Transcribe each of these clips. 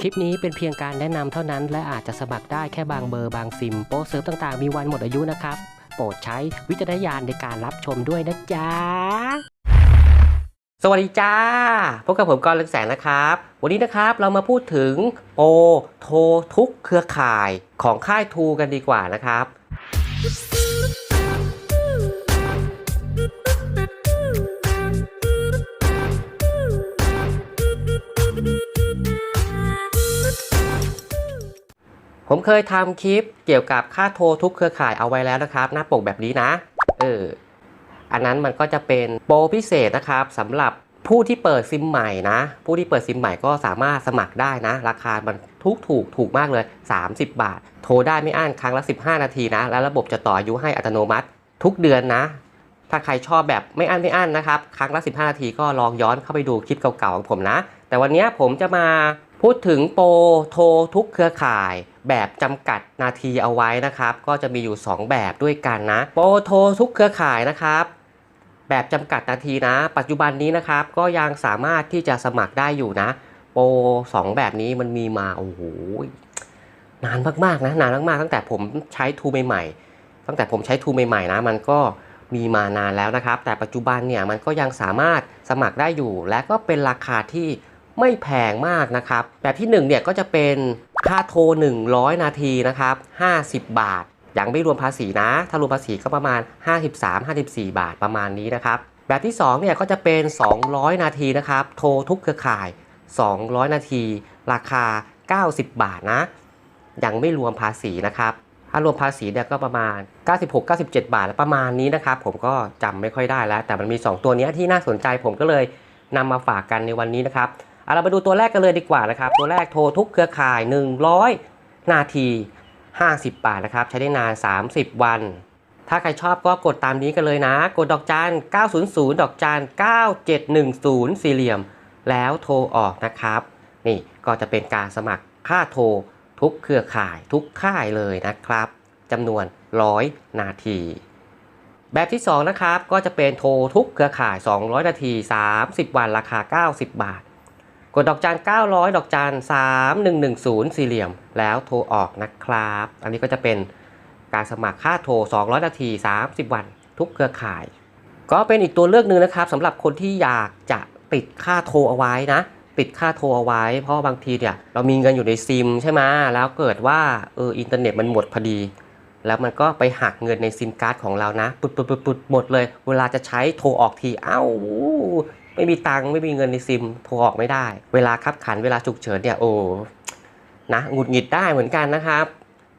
คลิปนี้เป็นเพียงการแนะนำเท่านั้น และอาจจะสมัครได้แค่บางเบอร์บางซิม โปรเซิร์ฟต่างๆ มีวันหมดอายุนะครับ โปรดใช้วิจารณญาณในการรับชมด้วยนะจ๊ะ สวัสดีจ้า พบกับผมกรณ์เลืองแสงนะครับ วันนี้นะครับเรามาพูดถึงโปรโทรทุกเครือข่ายของค่ายทูกันดีกว่านะครับ ผมเคยทำคลิปเกี่ยวกับค่าโทรทุกเครือข่ายเอาไว้แล้วนะครับ หน้าปกแบบนี้นะ เออ อันนั้นมันก็จะเป็นโปรพิเศษนะครับสำหรับผู้ที่เปิดซิมใหม่นะ ผู้ที่เปิดซิมใหม่ก็สามารถสมัครได้นะ ราคามันทุกถูกถูกมากเลย 30 บาท โทรได้ไม่อั้นครั้งละ 15 นาทีนะ แล้วระบบจะต่ออายุให้อัตโนมัติ ทุกเดือนนะ ถ้าใครชอบแบบไม่อั้นไม่อั้นนะครับ ครั้งละ 15 นาทีก็ลองย้อนเข้าไปดูคลิปเก่าๆของผมนะ แต่วันนี้ผมจะมา พูดถึงโปรโทรทุกเครือข่ายแบบจำกัดนาทีเอาไว้นะครับ ก็จะมีอยู่ 2 แบบด้วยกันนะ โปรโทรทุกเครือข่ายนะครับ แบบจำกัดนาทีนะ ปัจจุบันนี้นะครับ ก็ยังสามารถที่จะสมัครได้อยู่นะ โปร2แบบนี้มันมีมาโอ้โหนานมากๆนะนานมากๆตั้งแต่ผมใช้ทูใหม่ๆตั้งแต่ผมใช้ทูใหม่ๆนะ มันก็มีมานานแล้วนะครับ แต่ปัจจุบันเนี่ยมันก็ยังสามารถสมัครได้อยู่ และก็เป็นราคาที่ ไม่แพงมากนะครับ แบบที่ 1 เนี่ยก็จะเป็นค่าโทร 100 นาทีนะครับ 50 บาท ยังไม่รวมภาษีนะ ถ้ารวมภาษีก็ประมาณ 53-54 บาทประมาณนี้นะครับ แบบที่2เนี่ยก็จะเป็น 200 นาทีนะครับ โทรทุกเครือข่าย 200 นาที ราคา 90 บาทนะ ยังไม่รวมภาษีนะครับถ้ารวมภาษีเนี่ยก็ประมาณ 96-97 บาทประมาณนี้นะครับ ผมก็จำไม่ค่อยได้แล้ว แต่มันมี 2 ตัวเนี้ยที่น่าสนใจผมก็เลยนำมาฝากกันในวันนี้นะครับ เอาเรามาดูตัวแรกกันเลยดีกว่านะครับ ตัวแรกโทรทุกเครือข่าย 100 นาที 50 บาทนะครับ ใช้ได้นาน 30 วัน ถ้าใครชอบก็กดตามนี้กันเลยนะ กดดอกจัน900 ดอกจัน9710 สี่เหลี่ยม แล้วโทรออกนะครับ นี่ก็จะเป็นการสมัครค่าโทรทุกเครือข่ายทุกค่ายเลยนะครับจำนวน 100 นาที แบบที่ 2 นะครับ ก็จะเป็นโทรทุกเครือข่าย 200 นาที 30 วันราคา 90 บาท กดดอกจัน900 ดอกจัน3110 สี่เหลี่ยม แล้วโทรออกนะครับ อันนี้ก็จะเป็นการสมัครค่าโทร 200 นาที 30 วัน ทุกเครือข่าย ก็เป็นอีกตัวเลือกหนึ่งนะครับสำหรับคนที่อยากจะติดค่าโทรเอาไว้นะ ติดค่าโทรเอาไว้ เพราะบางทีเนี่ยเรามีเงินอยู่ในซิมใช่ไหมแล้วเกิดว่าเอออินเทอร์เน็ตมันหมดพอดี แล้วมันก็ไปหักเงินในซิมการ์ดของเรานะ ปุดปุดปุดปุดหมดเลย เวลาจะใช้โทรออกที เอ้า ไม่มีตังค์ไม่มีเงินในซิมโทรออกไม่ได้ เวลาคับขันเวลาฉุกเฉินเนี่ยโอ้นะหงุดหงิดได้เหมือนกันนะครับ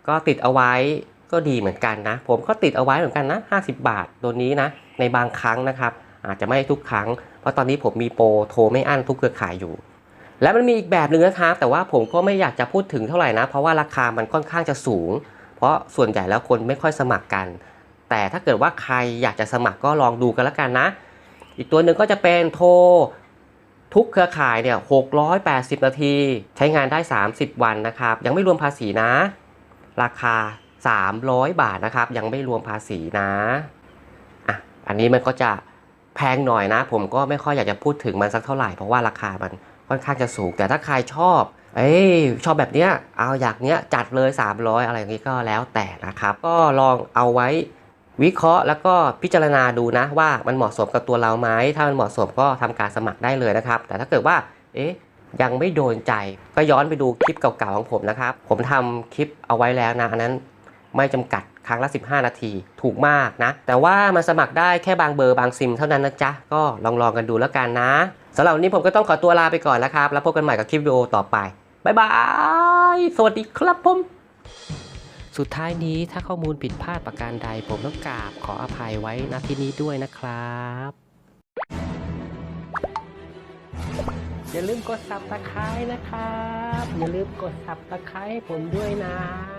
ก็ติดเอาไว้ก็ดีเหมือนกันนะ ผมก็ติดเอาไว้เหมือนกันนะ 50 บาทตัวนี้นะ ในบางครั้งนะครับ อาจจะไม่ทุกครั้ง เพราะตอนนี้ผมมีโปรโทรไม่อั้นทุกเครือข่ายอยู่ และมันมีอีกแบบหนึ่งนะครับ แต่ว่าผมก็ไม่อยากจะพูดถึงเท่าไหร่นะ เพราะว่าราคามันค่อนข้างจะสูง เพราะส่วนใหญ่แล้วคนไม่ค่อยสมัครกัน แต่ถ้าเกิดว่าใครอยากจะสมัครก็ลองดูกันละกันนะ อีกตัวหนึ่งก็จะเป็นโทรทุกเครือข่ายเนี่ย 680 นาที ใช้งานได้ 30 วันนะครับ ยังไม่รวมภาษีนะ ราคา 300 บาทนะครับ ยังไม่รวมภาษีนะอะอันนี้มันก็จะแพงหน่อยนะ ผมก็ไม่ค่อยอยากจะพูดถึงมันสักเท่าไหร่เพราะว่าราคามันค่อนข้างจะสูง แต่ถ้าใครชอบ เอ้ยชอบแบบเนี้ย เอาอยากเนี้ยจัดเลย 300 อะไรอย่างนี้ก็แล้วแต่นะครับ ก็ลองเอาไว้ วิเคราะห์แล้วก็พิจารณาดูนะว่ามันเหมาะสมกับตัวเราไหมถ้ามันเหมาะสมก็ทำการสมัครได้เลยนะครับ แต่ถ้าเกิดว่า เอ๊ะยังไม่โดนใจก็ย้อนไปดูคลิปเก่าๆของผมนะครับ ผมทำคลิปเอาไว้แล้วนะอันนั้นไม่จำกัดครั้งละ 15 นาทีถูกมากนะ แต่ว่ามันสมัครได้แค่บางเบอร์บางซิมเท่านั้นนะจ๊ะ ก็ลองๆกันดูแล้วกันนะสำหรับวันนี้ผมก็ต้องขอตัวลาไปก่อนแล้วครับ แล้วพบกันใหม่กับคลิปวิดีโอต่อไป บ๊ายบาย สวัสดีครับผม สุดท้ายนี้ถ้าข้อมูลผิดพลาดประการใดผมต้องกราบขออภัยไว้ณที่นี้ด้วยนะครับอย่าลืมกด subscribe นะครับ อย่าลืมกด subscribe ให้ผมด้วยนะ